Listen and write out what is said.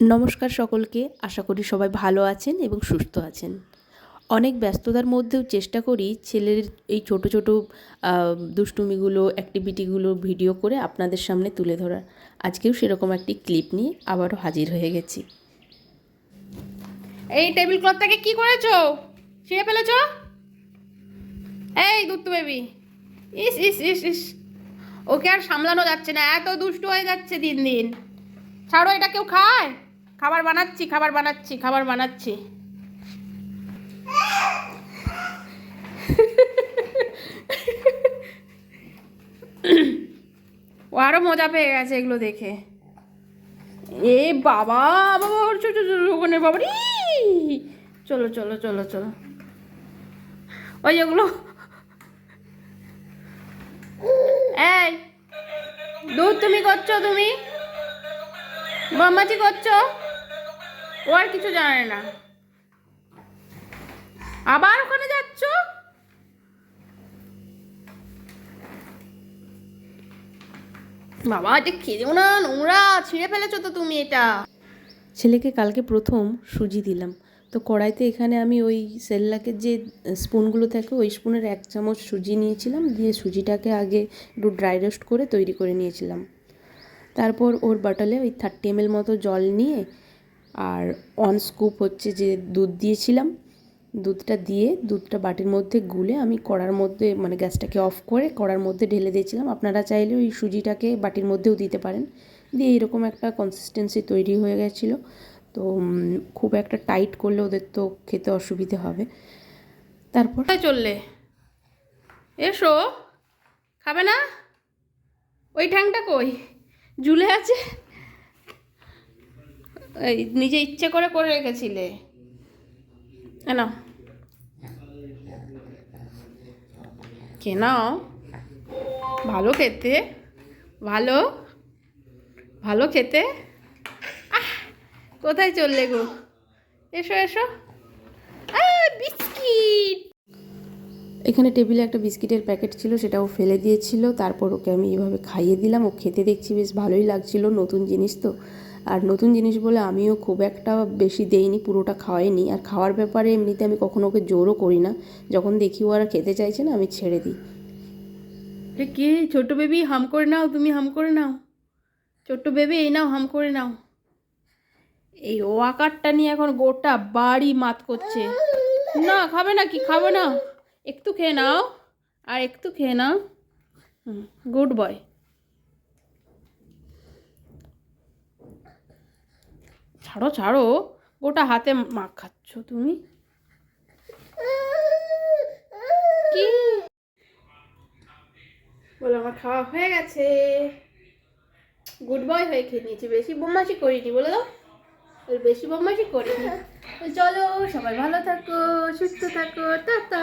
নমস্কার সকলকে, আশা করি সবাই ভালো আছেন এবং সুস্থ আছেন। অনেক ব্যস্ততার মধ্যেও চেষ্টা করি ছেলের এই ছোট ছোট দুষ্টুমিগুলো অ্যাক্টিভিটিগুলো ভিডিও করে আপনাদের সামনে তুলে ধরার। আজকেও সেরকম একটি ক্লিপ নিয়ে আবারও হাজির হয়ে গেছি। এই টেবিল ক্লথটাকে কি করেছ? ছিঁড়ে ফেলেছো? এই দুত্তু বেবি ইস ইস ইস ইস। ওকে আর সামলানো যাচ্ছে না, এত দুষ্টু হয়ে যাচ্ছে দিন দিন। ছাড়ো, এটা কেউ খায়? খাবার বানাচ্ছি খাবার বানাচ্ছি খাবার বানাচ্ছি। ও আরও মজা পেয়ে গেছে এগুলো দেখে। এ বাবা বাবা, ওর ছোট ছোট ওখানে বাবা চলো চলো চলো চলো। ওই ওগুলো এই, দুধ তুমি করছ, তুমি? বম্মাচি করছ? ও আর কিছু জানে না। আবার ওখানে যাচ্ছ? বাবা এটা খেয়েও না নোংরা, ছিঁড়ে ফেলেছো তো তুমি এটা। ছেলেকে কালকে প্রথম সুজি দিলাম। তো কড়াইতে এখানে আমি ওই সেল্লাকের যে স্পুনগুলো থাকে, ওই স্পুনের এক চামচ সুজি নিয়েছিলাম। দিয়ে সুজিটাকে আগে একটু ড্রাই রোস্ট করে তৈরি করে নিয়েছিলাম। তারপর ওর বাটলে ওই থার্টি এম মতো জল নিয়ে আর অন স্কুপ হচ্ছে যে দুধ দিয়েছিলাম, দুধটা দিয়ে দুধটা বাটির মধ্যে গুলে আমি কড়ার মধ্যে মানে গ্যাসটাকে অফ করে কড়ার মধ্যে ঢেলে দিয়েছিলাম। আপনারা চাইলে ওই সুজিটাকে বাটির মধ্যেও দিতে পারেন। দিয়ে এরকম একটা কনসিস্টেন্সি তৈরি হয়ে গেছিল। তো খুব একটা টাইট করলে ওদের তো খেতে অসুবিধে হবে। তারপর চললে? এসো। খাবে না? ওই ঠ্যাংটা কই? ঝুলে আছে? নিজে ইচ্ছে করে করে রেখেছিলে। কেন কে নাও ভালো খেতে ভালো ভালো খেতে। আহ, কোথায় চললে গো? এসো এসো। বিস্কিট। এখানে টেবিলে একটা বিস্কিটের প্যাকেট ছিল সেটা ও ফেলে দিয়েছিল। তারপর ওকে আমি এভাবে খাইয়ে দিলাম। ও খেতে দেখছি বেশ ভালোই লাগছিল নতুন জিনিস তো। আর নতুন জিনিস বলে আমিও খুব একটা বেশি দেইনি, পুরোটা খাওয়াইনি। আর খাওয়ার ব্যাপারে এমনিতে আমি কখনো ওকে জোরও করি না। যখন দেখি ও আর খেতে চাইছে না, আমি ছেড়ে দিই। কে? ছোট বেবি, হাম করে নাও, তুমি হাম করে নাও। ছোট্ট বেবি, এই নাও, হাম করে নাও। এই ও আকারটা নিয়ে এখন গোটা বাড়ি মাত করছে। না, খাবে না কি? খাবে না। একটু খেয়ে নাও। আর একটু খেয়ে নাও। Good boy. ছাড়ো ছাড়ো। গোটা হাতে মাখ খাচ্ছ তুমি। কি? বলো, আমার খাওয়া হয়ে গেছে। গুড বয় হয়ে খেয়ে নিয়েছি। বেশি বদমাশি করিনি, বলে দাও বেশি বদমাশি করিনি। চলো, সবাই ভালো থাকো, সুস্থ থাকো, টাটা।